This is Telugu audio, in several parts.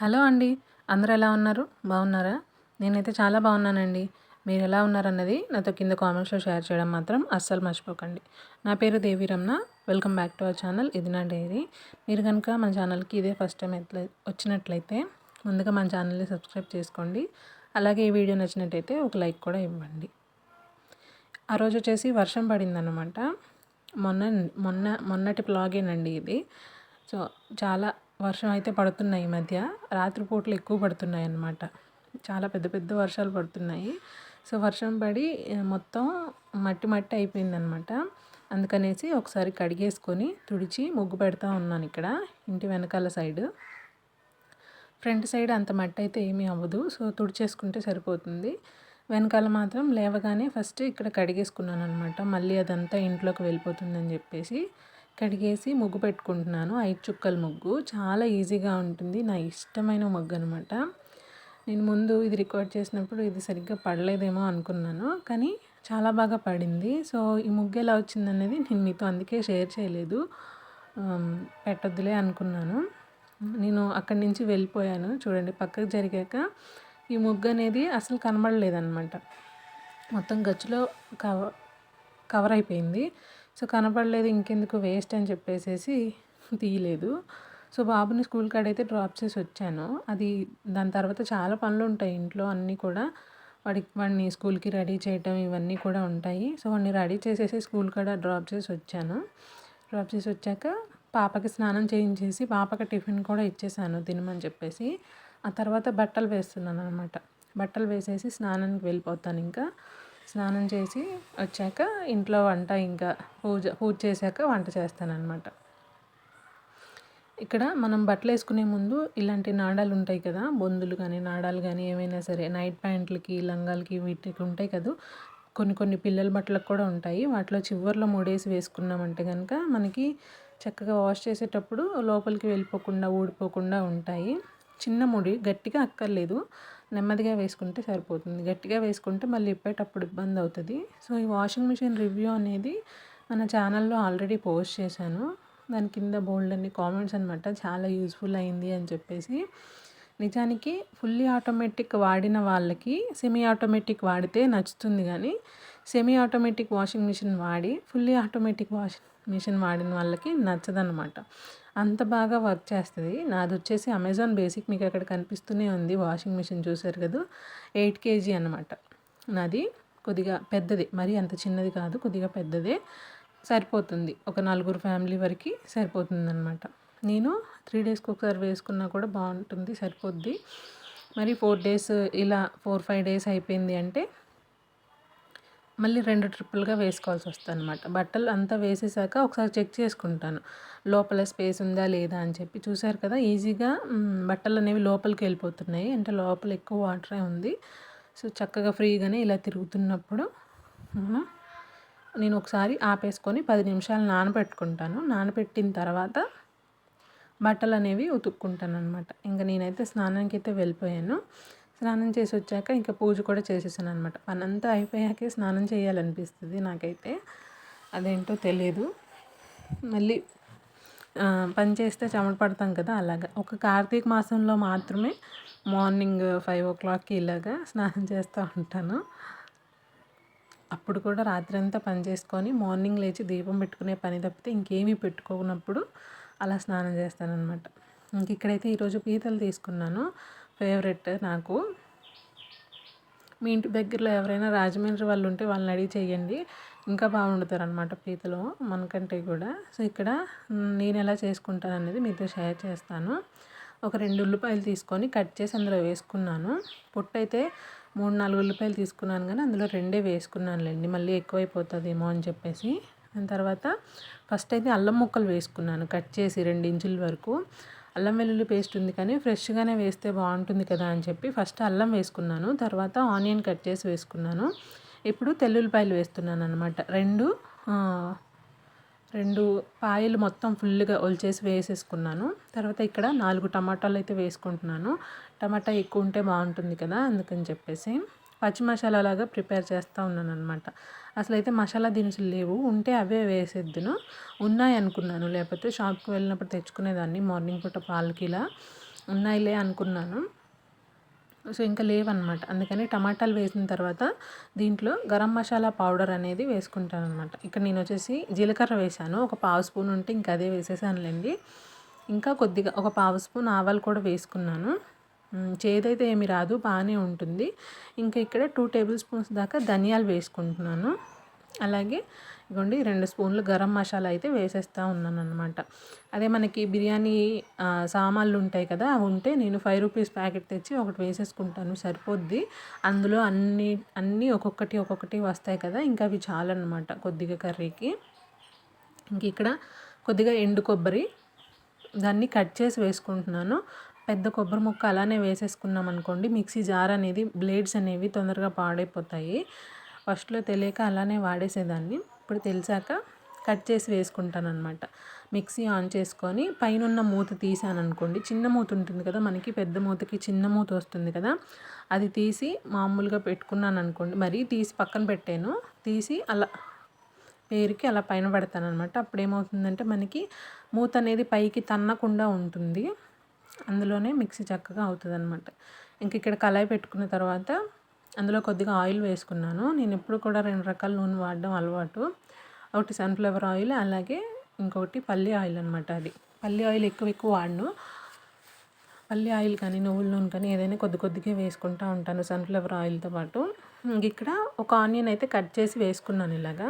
హలో అండి. అందరూ ఎలా ఉన్నారు? బాగున్నారా? నేనైతే చాలా బాగున్నానండి. మీరు ఎలా ఉన్నారన్నది నాతో కింద కామెంట్స్లో షేర్ చేయడం మాత్రం అస్సలు మర్చిపోకండి. నా పేరు Devi Ramana. Welcome back to our channel ఇది నా డైరీ. మీరు కనుక మన ఛానల్కి ఇదే ఫస్ట్ టైం ఎట్లా వచ్చినట్లయితే ముందుగా మన ఛానల్ని సబ్స్క్రైబ్ చేసుకోండి. అలాగే ఈ వీడియో నచ్చినట్టయితే ఒక లైక్ కూడా ఇవ్వండి. ఆ రోజు వచ్చేసి వర్షం పడిందనమాట మొన్న మొన్న మొన్నటి బ్లాగేనండి ఇది. సో చాలా వర్షం అయితే పడుతున్నాయి ఈ మధ్య. రాత్రిపూటలు ఎక్కువ పడుతున్నాయి అన్నమాట చాలా పెద్ద పెద్ద వర్షాలు పడుతున్నాయి. సో వర్షం పడి మొత్తం మట్టి మట్టి అయిపోయిందనమాట అందుకనేసి ఒకసారి కడిగేసుకొని తుడిచి ముగ్గు పెడతా ఉన్నాను ఇక్కడ ఇంటి వెనకాల సైడ్. ఫ్రంట్ సైడ్ అంత మట్టి అయితే ఏమీ అవ్వదు. సో తుడిచేసుకుంటే సరిపోతుంది. వెనకాల మాత్రం లేవగానే ఫస్ట్ ఇక్కడ కడిగేసుకున్నాను అనమాట మళ్ళీ అదంతా ఇంట్లోకి వెళ్ళిపోతుందని చెప్పేసి. కడిగేసి ముగ్గు పెట్టుకుంటున్నాను. ఐదు చుక్కల ముగ్గు. చాలా ఈజీగా ఉంటుంది. నా ఇష్టమైన ముగ్గు అనమాట నేను ముందు ఇది రికార్డ్ చేసినప్పుడు ఇది సరిగ్గా పడలేదేమో అనుకున్నాను. కానీ చాలా బాగా పడింది. సో ఈ ముగ్గు ఎలా వచ్చిందనేది నేను మీతో అందుకే షేర్ చేయలేదు. పెట్టొద్దులే అనుకున్నాను. నేను అక్కడి నుంచి వెళ్ళిపోయాను. చూడండి పక్కకు జరిగాక ఈ ముగ్గు అనేది అసలు కనబడలేదన్నమాట. మొత్తం గచ్చులో కవ కవర్ అయిపోయింది. సో కనపడలేదు ఇంకెందుకు వేస్ట్ అని చెప్పేసేసి తీయలేదు. సో బాబుని స్కూల్ కాడైతే డ్రాప్ చేసి వచ్చాను. అది దాని తర్వాత చాలా పనులు ఉంటాయి ఇంట్లో అన్నీ కూడా. వాడికి వాడిని స్కూల్కి రెడీ చేయటం ఇవన్నీ కూడా ఉంటాయి. సో వాడిని రెడీ చేసేసి స్కూల్ కాడ డ్రాప్ చేసి వచ్చాను. డ్రాప్ చేసి వచ్చాక పాపకి స్నానం చేయించేసి పాపకి టిఫిన్ కూడా ఇచ్చేసాను తినమని చెప్పేసి. ఆ తర్వాత బట్టలు వేస్తున్నాను అనమాట బట్టలు వేసేసి స్నానానికి వెళ్ళిపోతాను ఇంకా. స్నానం చేసి వచ్చాక ఇంట్లో వంట ఇంకా పూజ పూజ చేశాక వంట చేస్తానన్నమాట. ఇక్కడ మనం బట్టలు వేసుకునే ముందు ఇలాంటి నాడాలు ఉంటాయి కదా బొందులు కానీ నాడాలు కానీ ఏమైనా సరే నైట్ ప్యాంట్లకి లంగాలకి వీటికి ఉంటాయి కదా. కొన్ని కొన్ని పిల్లల బట్టలకు కూడా ఉంటాయి. వాటిలో చివర్లో మూడేసి వేసుకున్నామంటే కనుక మనకి చక్కగా వాష్ చేసేటప్పుడు లోపలికి వెళ్ళిపోకుండా ఊడిపోకుండా ఉంటాయి. చిన్న ముడి గట్టిగా అక్కర్లేదు. నెమ్మదిగా వేసుకుంటే సరిపోతుంది. గట్టిగా వేసుకుంటే మళ్ళీ ఇప్పేటప్పుడు ఇబ్బంది అవుతుంది. సో ఈ వాషింగ్ మిషన్ రివ్యూ అనేది మన ఛానల్లో ఆల్రెడీ పోస్ట్ చేశాను. దాని కింద బోల్డ్ అన్ని కామెంట్స్ అనమాట చాలా యూస్ఫుల్ అయింది అని చెప్పేసి. నిజానికి ఫుల్లీ ఆటోమేటిక్ వాడిన వాళ్ళకి సెమీ ఆటోమేటిక్ వాడితే నచ్చుతుంది కానీ సెమీ ఆటోమేటిక్ వాషింగ్ మిషన్ వాడి ఫుల్లీ ఆటోమేటిక్ వాషింగ్ మిషన్ వాడిన వాళ్ళకి నచ్చదనమాట అంత బాగా వర్క్ చేస్తుంది. నాది వచ్చేసి అమెజాన్ బేసిక్ మీకు అక్కడ కనిపిస్తూనే ఉంది. వాషింగ్ మిషన్ చూసారు కదా ఎయిట్ కేజీ అనమాట నాది కొద్దిగా పెద్దది. మరీ అంత చిన్నది కాదు కొద్దిగా పెద్దదే. సరిపోతుంది. ఒక నలుగురు ఫ్యామిలీ వరకు సరిపోతుంది అనమాట నేను త్రీ డేస్కి ఒకసారి వేసుకున్నా కూడా బాగుంటుంది సరిపోద్ది. మరి ఫోర్ డేస్ ఇలా ఫోర్ ఫైవ్ డేస్ అయిపోయింది అంటే మళ్ళీ రెండు ట్రిప్పులుగా వేసుకోవాల్సి వస్తుంది అనమాట బట్టలు అంతా వేసేసాక ఒకసారి చెక్ చేసుకుంటాను. లోపల స్పేస్ ఉందా లేదా అని చెప్పి. చూశారు కదా ఈజీగా బట్టలు అనేవి లోపలికి వెళ్ళిపోతున్నాయి. అంటే లోపల ఎక్కువ వాటరే ఉంది. సో చక్కగా ఫ్రీగానే ఇలా తిరుగుతున్నప్పుడు నేను ఒకసారి ఆపేసుకొని పది నిమిషాలు నానబెట్టుకుంటాను. నానబెట్టిన తర్వాత బట్టలు అనేవి ఉతుక్కుంటాను అనమాట ఇంకా నేనైతే స్నానానికి అయితే వెళ్ళిపోయాను. స్నానం చేసి వచ్చాక ఇంకా పూజ కూడా చేసేసాను అనమాట పనంతా అయిపోయాకే స్నానం చేయాలనిపిస్తుంది నాకైతే. అదేంటో తెలియదు మళ్ళీ పని చేస్తే చెమట పడతాం కదా అలాగా. ఒక కార్తీక మాసంలో మాత్రమే మార్నింగ్ ఫైవ్ ఓ క్లాక్కి ఇలాగా స్నానం చేస్తూ ఉంటాను. అప్పుడు కూడా రాత్రి అంతా పని చేసుకొని మార్నింగ్ లేచి దీపం పెట్టుకునే పని తప్పితే ఇంకేమీ పెట్టుకోనప్పుడు అలా స్నానం చేస్తానన్నమాట. ఇంక ఇక్కడైతే ఈరోజు పీతలు తీసుకున్నాను. ఫేవరెట్ నాకు. మీ ఇంటి దగ్గరలో ఎవరైనా రాజమండ్రి వాళ్ళు ఉంటే వాళ్ళని అడిగి చేయండి ఇంకా బాగుండుతారు అనమాట పీతలు మనకంటే కూడా. సో ఇక్కడ నేను ఎలా చేసుకుంటాను అనేది మీతో షేర్ చేస్తాను. ఒక రెండు ఉల్లిపాయలు తీసుకొని కట్ చేసి అందులో వేసుకున్నాను. పొట్టు అయితే మూడు నాలుగు ఉల్లిపాయలు తీసుకున్నాను కానీ అందులో రెండే వేసుకున్నానులేండి. మళ్ళీ ఎక్కువైపోతుందేమో అని చెప్పేసి. దాని తర్వాత ఫస్ట్ అయితే అల్లం ముక్కలు వేసుకున్నాను కట్ చేసి రెండు ఇంచుల వరకు. అల్లం వెల్లుల్లి పేస్ట్ ఉంది కానీ ఫ్రెష్గానే వేస్తే బాగుంటుంది కదా అని చెప్పి ఫస్ట్ అల్లం వేసుకున్నాను. తర్వాత ఆనియన్ కట్ చేసి వేసుకున్నాను. ఇప్పుడు తెల్లుల్లిపాయలు వేస్తున్నాను అనమాట రెండు రెండు పాయలు మొత్తం ఫుల్గా ఒలిచేసి వేసేసుకున్నాను. తర్వాత ఇక్కడ నాలుగు టమాటాలు అయితే వేసుకుంటున్నాను. టమాటా ఎక్కువ ఉంటే బాగుంటుంది కదా అందుకని చెప్పేసి. పచ్చి మసాలా లాగా ప్రిపేర్ చేస్తూ ఉన్నాను అనమాట అసలు అయితే మసాలా దినుసులు లేవు. ఉంటే అవే వేసేద్దును. ఉన్నాయి అనుకున్నాను. లేకపోతే షాప్కి వెళ్ళినప్పుడు తెచ్చుకునేదాన్ని. మార్నింగ్ పూట పాలకిలా ఉన్నాయిలే అనుకున్నాను. సో ఇంకా లేవన్నమాట. అందుకని టమాటాలు వేసిన తర్వాత దీంట్లో గరం మసాలా పౌడర్ అనేది వేసుకుంటాను అనమాట ఇక్కడ నేను వచ్చేసి జీలకర్ర వేసాను ఒక పావు స్పూన్ ఉంటే ఇంకా అదే వేసేసానులేండి. ఇంకా కొద్దిగా ఒక పావు స్పూన్ ఆవాలు కూడా వేసుకున్నాను. చేదైతే ఏమి రాదు బాగానే ఉంటుంది. ఇంకా ఇక్కడ టూ టేబుల్ స్పూన్స్ దాకా ధనియాలు వేసుకుంటున్నాను. అలాగే ఇదిగోండి రెండు స్పూన్లు గరం మసాలా అయితే వేసేస్తూ ఉన్నాను అనమాట అదే మనకి బిర్యానీ సామాన్లు ఉంటాయి కదా అవి ఉంటే నేను ఫైవ్ రూపీస్ ప్యాకెట్ తెచ్చి ఒకటి వేసేసుకుంటాను సరిపోద్ది. అందులో అన్ని అన్నీ ఒక్కొక్కటి ఒక్కొక్కటి వస్తాయి కదా ఇంకా అవి చాలన్నమాట కొద్దిగా కర్రీకి. ఇంక ఇక్కడ కొద్దిగా ఎండు కొబ్బరి దాన్ని కట్ చేసి వేసుకుంటున్నాను. పెద్ద కొబ్బరి ముక్క అలానే వేసేసుకున్నాం అనుకోండి మిక్సీ జార్ అనేది బ్లేడ్స్ అనేవి తొందరగా పాడైపోతాయి. ఫస్ట్లో తెలియక అలానే వాడేసేదాన్ని. ఇప్పుడు తెలిసాక కట్ చేసి వేసుకుంటాను అనమాట మిక్సీ ఆన్ చేసుకొని పైన ఉన్న మూత తీసాను అనుకోండి చిన్న మూత ఉంటుంది కదా మనకి పెద్ద మూతకి చిన్న మూత వస్తుంది కదా అది తీసి మామూలుగా పెట్టుకున్నాను అనుకోండి మరీ తీసి పక్కన పెట్టాను తీసి అలా పేరుకి అలా పైన పెడతాను అనమాట అప్పుడు ఏమవుతుందంటే మనకి మూత అనేది పైకి తన్నకుండా ఉంటుంది. అందులోనే మిక్సీ చక్కగా అవుతుంది అనమాట ఇంక ఇక్కడ కళాయి పెట్టుకున్న తర్వాత అందులో కొద్దిగా ఆయిల్ వేసుకున్నాను. నేను ఎప్పుడు కూడా రెండు రకాల నూనె వాడడం అలవాటు. ఒకటి సన్ఫ్లవర్ ఆయిల్ అలాగే ఇంకొకటి పల్లి ఆయిల్ అనమాట అది. పల్లి ఆయిల్ ఎక్కువ ఎక్కువ వాడను. పల్లి ఆయిల్ కానీ నువ్వుల నూనె కానీ ఏదైనా కొద్ది కొద్దిగా వేసుకుంటూ ఉంటాను సన్ఫ్లవర్ ఆయిల్తో పాటు. ఇక్కడ ఒక ఆనియన్ అయితే కట్ చేసి వేసుకున్నాను ఇలాగా.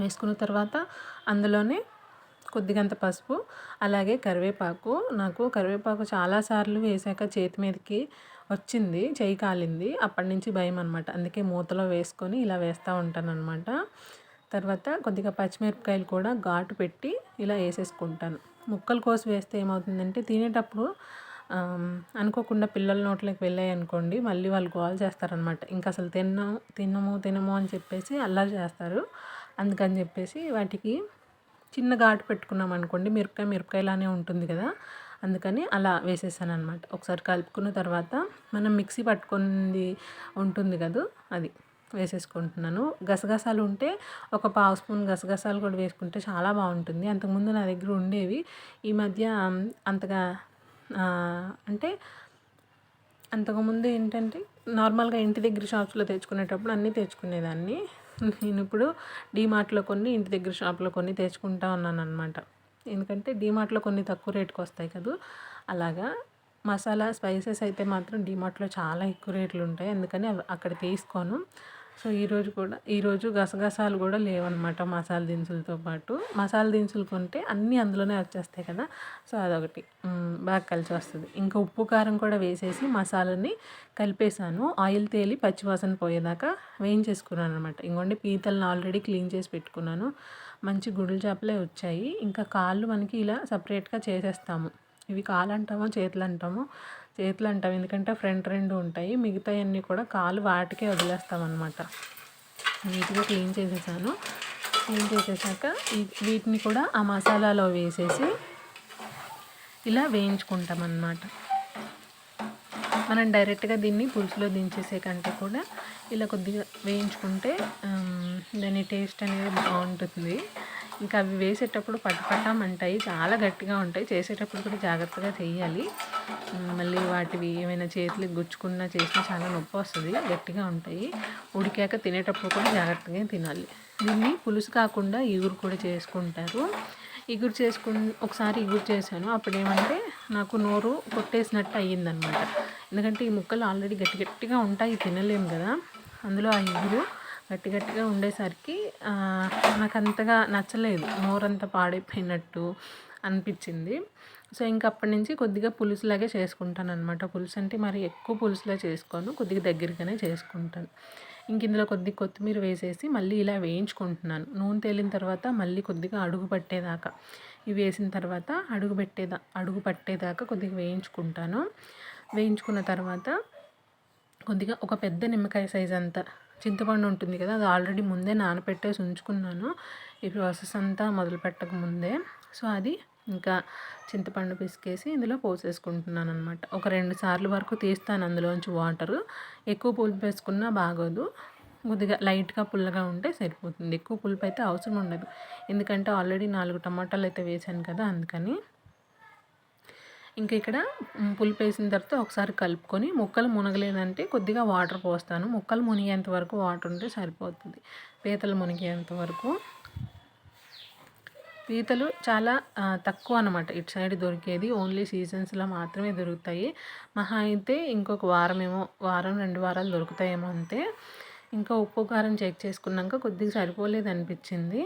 వేసుకున్న తర్వాత అందులోనే కొద్దిగంత పసుపు అలాగే కరివేపాకు. నాకు కరివేపాకు చాలాసార్లు వేసాక చేతి మీదకి వచ్చింది చేయి కాలింది. అప్పటి నుంచి భయం అనమాట అందుకే మూతలో వేసుకొని ఇలా వేస్తూ ఉంటాను అనమాట తర్వాత కొద్దిగా పచ్చిమిరపకాయలు కూడా ఘాటు పెట్టి ఇలా వేసేసుకుంటాను. ముక్కలు కోసి వేస్తే ఏమవుతుందంటే తినేటప్పుడు అనుకోకుండా పిల్లల నోట్లోకి వెళ్ళాయి అనుకోండి మళ్ళీ వాళ్ళు గోల్ చేస్తారనమాట ఇంకా అసలు తిన్నాము తినము తినము అని చెప్పేసి అల్లరి చేస్తారు. అందుకని చెప్పేసి వాటికి చిన్న ఘాటు పెట్టుకున్నాం అనుకోండి మిరపకాయ మిరపకాయలానే ఉంటుంది కదా. అందుకని అలా వేసేసాను అనమాట ఒకసారి కలుపుకున్న తర్వాత మనం మిక్సీ పట్టుకుంది ఉంటుంది కదా అది వేసేసుకుంటున్నాను. గసగసాలు ఉంటే ఒక పావు స్పూన్ గసగసాలు కూడా వేసుకుంటే చాలా బాగుంటుంది. అంతకుముందు నా దగ్గర ఉండేవి. ఈ మధ్య అంతగా అంటే అంతకుముందు ఏంటంటే నార్మల్గా ఇంటి దగ్గర షాప్స్లో తెచ్చుకునేటప్పుడు అన్నీ తెచ్చుకునేదాన్ని. నేను ఇప్పుడు డీమార్ట్లో కొన్ని ఇంటి దగ్గర షాప్లో కొన్ని తెచ్చుకుంటా ఉన్నాను అనమాట ఎందుకంటే డీమార్ట్లో కొన్ని తక్కువ రేటుకి వస్తాయి కదా. అలాగా మసాలా స్పైసెస్ అయితే మాత్రం డీమార్ట్లో చాలా ఎక్కువ రేట్లు ఉంటాయి. అందుకని అక్కడ తీసుకోను. సో ఈరోజు కూడా ఈరోజు గసగసాలు కూడా లేవన్నమాట మసాలా దినుసులతో పాటు. మసాలా దినుసులు కొంటే అన్నీ అందులోనే వచ్చేస్తాయి కదా. సో అదొకటి. బాగా కలిసి వస్తుంది. ఇంకా ఉప్పు కారం కూడా వేసేసి మసాలాని కలిపేసాను. ఆయిల్ తేలి పచ్చివాసన పోయేదాకా వేయించేసుకున్నాను అనమాట ఇంకోండి పీతలను ఆల్రెడీ క్లీన్ చేసి పెట్టుకున్నాను. మంచి గుడులు చేపలే వచ్చాయి. ఇంకా కాళ్ళు మనకి ఇలా సపరేట్గా చేసేస్తాము. ఇవి కాలు అంటామో చేతులు అంటామో చేతులు అంటాం. ఎందుకంటే ఫ్రంట్ రెండు ఉంటాయి. మిగతావన్నీ కూడా కాలు వాటికే వదిలేస్తామన్నమాట. నీట్గా క్లీన్ చేసేసాను. క్లీన్ చేసేసాక వీటిని కూడా ఆ మసాలాలో వేసేసి ఇలా వేయించుకుంటాం అన్నమాట మనం డైరెక్ట్గా దీన్ని పులుసులో దించేసే కంటే కూడా ఇలా కొద్దిగా వేయించుకుంటే దాని టేస్ట్ అనేది బాగుంటుంది. ఇంకా అవి వేసేటప్పుడు పటపటమంటాయి చాలా గట్టిగా ఉంటాయి. చేసేటప్పుడు కూడా జాగ్రత్తగా చేయాలి. మళ్ళీ వాటివి ఏమైనా చేతులకు గుచ్చుకున్నా చేసినా చాలా నొప్పి వస్తుంది. గట్టిగా ఉంటాయి. ఉడికాక తినేటప్పుడు కూడా జాగ్రత్తగా తినాలి. దీన్ని పులుసు కాకుండా ఇగురు కూడా చేసుకుంటారు. ఇగురు చేసుకు ఒకసారి ఇగురు చేశాను. అప్పుడు ఏమంటే నాకు నోరు కొట్టేసినట్టు అయ్యిందనమాట. ఎందుకంటే ఈ ముక్కలు ఆల్రెడీ గట్టి గట్టిగా ఉంటాయి. తినలేము కదా. అందులో ఆ ఇగురు గట్టి గట్టిగా ఉండేసరికి నాకు అంతగా నచ్చలేదు. నోరంతా పాడైపోయినట్టు అనిపించింది. సో ఇంక అప్పటి నుంచి కొద్దిగా పులుసులాగే చేసుకుంటాను అనమాట పులుసు అంటే మరి ఎక్కువ పులుసులా చేసుకోను. కొద్దిగా దగ్గరగానే చేసుకుంటాను. ఇంక ఇందులో కొద్దిగా కొత్తిమీర వేసేసి మళ్ళీ ఇలా వేయించుకుంటున్నాను. నూనె తేలిన తర్వాత మళ్ళీ కొద్దిగా అడుగు పట్టేదాకా. ఇవి వేసిన తర్వాత అడుగు పెట్టేదా అడుగు పట్టేదాకా కొద్దిగా వేయించుకుంటాను. వేయించుకున్న తర్వాత కొద్దిగా ఒక పెద్ద నిమ్మకాయ సైజ్ అంతా చింతపండు ఉంటుంది కదా అది ఆల్రెడీ ముందే నానపెట్టేసి ఉంచుకున్నాను. ఈ ప్రాసెస్ అంతా మొదలు పెట్టక ముందే. సో అది ఇంకా చింతపండు పిసికేసి ఇందులో పోసేసుకుంటున్నాను అనమాట ఒక రెండు సార్లు వరకు తీస్తాను అందులోంచి వాటర్. ఎక్కువ పులుపు వేసుకున్నా బాగోదు. కొద్దిగా లైట్గా పుల్లగా ఉంటే సరిపోతుంది. ఎక్కువ పులుపు అయితే అవసరం ఉండదు. ఎందుకంటే ఆల్రెడీ నాలుగు టమాటాలు అయితే వేసాను కదా అందుకని. ఇంకా ఇక్కడ పులుపు వేసిన తర్వాత ఒకసారి కలుపుకొని ముక్కలు మునగలేదంటే కొద్దిగా వాటర్ పోస్తాను. ముక్కలు మునిగేంత వరకు వాటర్ ఉంటే సరిపోతుంది. పీతలు మునిగేంత వరకు. పీతలు చాలా తక్కువ అనమాట ఇటు సైడ్ దొరికేది. ఓన్లీ సీజన్స్లో మాత్రమే దొరుకుతాయి. మహా అయితే ఇంకొక వారమేమో వారం రెండు వారాలు దొరుకుతాయేమో అంతే. ఇంకా ఉప్పు కారం చెక్ చేసుకున్నాక కొద్దిగా సరిపోలేదు అనిపించింది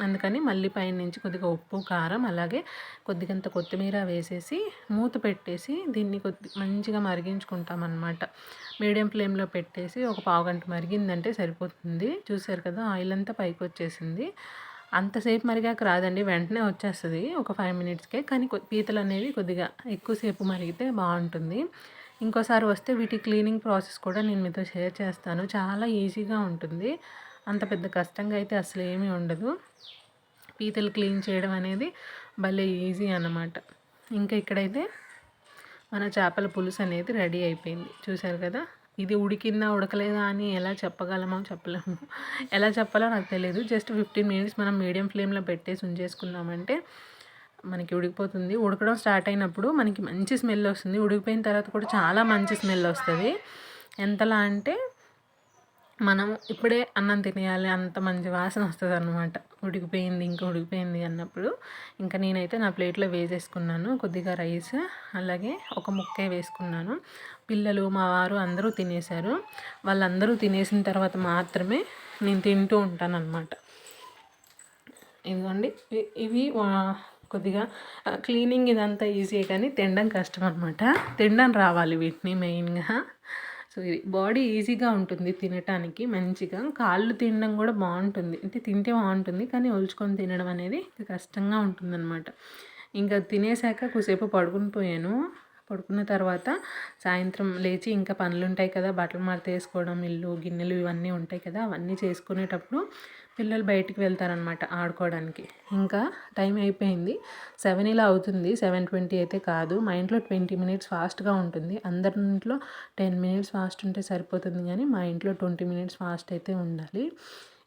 అందుకని మళ్ళీ పైన నుంచి కొద్దిగా ఉప్పు కారం అలాగే కొద్దిగంత కొత్తిమీర వేసేసి మూత పెట్టేసి దీన్ని కొద్ది మంచిగా మరిగించుకుంటాం అనమాట మీడియం ఫ్లేమ్లో పెట్టేసి ఒక పావు గంట మరిగిందంటే సరిపోతుంది. చూసారు కదా ఆయిల్ అంతా పైకి వచ్చేసింది. అంతసేపు మరిగాక రాదండి వెంటనే వచ్చేస్తుంది ఒక ఫైవ్ మినిట్స్కే. కానీ పీతలు అనేవి కొద్దిగా ఎక్కువసేపు మరిగితే బాగుంటుంది. ఇంకోసారి వస్తే వీటి క్లీనింగ్ ప్రాసెస్ కూడా నేను మీతో షేర్ చేస్తాను. చాలా ఈజీగా ఉంటుంది. అంత పెద్ద కష్టంగా అయితే అసలు ఏమీ ఉండదు. పీతలు క్లీన్ చేయడం అనేది భలే ఈజీ అన్నమాట. ఇంకా ఇక్కడైతే మన చేపల పులుసు అనేది రెడీ అయిపోయింది. చూశారు కదా? ఇది ఉడికిందా ఉడకలేదా అని ఎలా చెప్పగలమో చెప్పలేము. ఎలా చెప్పాలో నాకు తెలియదు జస్ట్ ఫిఫ్టీన్ మినిట్స్ మనం మీడియం ఫ్లేమ్లో పెట్టేసి ఉంచేసుకున్నామంటే మనకి ఉడికిపోతుంది. ఉడకడం స్టార్ట్ అయినప్పుడు మనకి మంచి స్మెల్ వస్తుంది. ఉడికిపోయిన తర్వాత కూడా చాలా మంచి స్మెల్ వస్తుంది. ఎంతలా అంటే మనం ఇప్పుడే అన్నం తినేయాలి అంత మంచి వాసన వస్తుంది అనమాట ఉడికిపోయింది ఇంకా ఉడికిపోయింది అన్నప్పుడు ఇంకా నేనైతే నా ప్లేట్లో వేసేసుకున్నాను. కొద్దిగా రైస్ అలాగే ఒక ముక్కే వేసుకున్నాను. పిల్లలు మా వారు అందరూ తినేశారు. వాళ్ళందరూ తినేసిన తర్వాత మాత్రమే నేను తింటూ ఉంటాను అనమాట ఇదిగోండి ఇవి వా- కొద్దిగా క్లీనింగ్ ఇదంతా ఈజీ కానీ తినడం కష్టం అనమాట తినడం రావాలి వీటిని మెయిన్గా. సో ఇది బాడీ ఈజీగా ఉంటుంది తినటానికి మంచిగా. కాళ్ళు తినడం కూడా బాగుంటుంది. అంటే తింటే బాగుంటుంది కానీ ఒలుచుకొని తినడం అనేది కష్టంగా ఉంటుందన్నమాట. ఇంకా తినేసాక కొద్దిసేపు పడుకుని పోయాను. పడుకున్న తర్వాత సాయంత్రం లేచి ఇంకా పనులు ఉంటాయి కదా బట్టలు మడత ఇల్లు గిన్నెలు ఇవన్నీ ఉంటాయి కదా అవన్నీ చేసుకునేటప్పుడు పిల్లలు బయటికి వెళ్తారనమాట ఆడుకోవడానికి. ఇంకా టైం అయిపోయింది. సెవెన్ ఇలా అవుతుంది. సెవెన్ ట్వంటీ అయితే కాదు. మా ఇంట్లో ట్వంటీ మినిట్స్ ఫాస్ట్గా ఉంటుంది. అందరి ఇంట్లో టెన్ మినిట్స్ ఫాస్ట్ ఉంటే సరిపోతుంది కానీ మా ఇంట్లో ట్వంటీ మినిట్స్ ఫాస్ట్ అయితే ఉండాలి.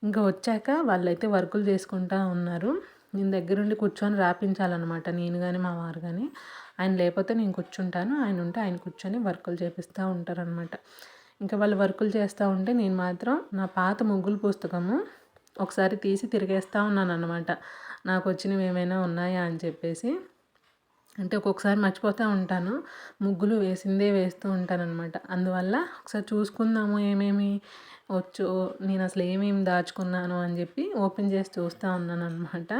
ఇంకా వచ్చాక వాళ్ళైతే వర్కులు చేసుకుంటా ఉన్నారు. నేను దగ్గరుండి కూర్చొని రాపించాలన్నమాట. నేను కానీ మా వారు కానీ ఆయన లేకపోతే నేను కూర్చుంటాను ఆయన ఉంటే ఆయన కూర్చొని వర్కులు చేపిస్తూ ఉంటారనమాట ఇంకా వాళ్ళు వర్కులు చేస్తూ ఉంటే నేను మాత్రం నా పాత ముగ్గులు పుస్తకము ఒకసారి తీసి తిరిగేస్తూ ఉన్నాను అనమాట నాకు వచ్చినవి ఏమైనా ఉన్నాయా అని చెప్పేసి. అంటే ఒక్కొక్కసారి మర్చిపోతూ ఉంటాను. ముగ్గులు వేసిందే వేస్తూ ఉంటానన్నమాట. అందువల్ల ఒకసారి చూసుకుందాము ఏమేమి వచ్చు నేను అసలు ఏమేమి దాచుకున్నాను అని చెప్పి ఓపెన్ చేసి చూస్తూ ఉన్నాను అనమాట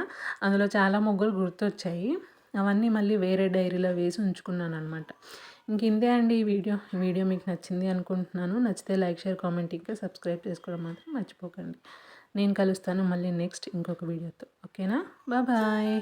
అందులో చాలా ముగ్గులు గుర్తొచ్చాయి. అవన్నీ మళ్ళీ వేరే డైరీలో వేసి ఉంచుకున్నాను అనమాట ఇంక ఇంతే అండి ఈ వీడియో. వీడియో మీకు నచ్చింది అనుకుంటున్నాను. నచ్చితే లైక్ షేర్ కామెంట్ ఇంకా సబ్స్క్రైబ్ చేసుకోవడం మాత్రం మర్చిపోకండి. నేను కలుస్తాను మళ్ళీ నెక్స్ట్ ఇంకొక వీడియోతో. ఓకేనా? బాయ్.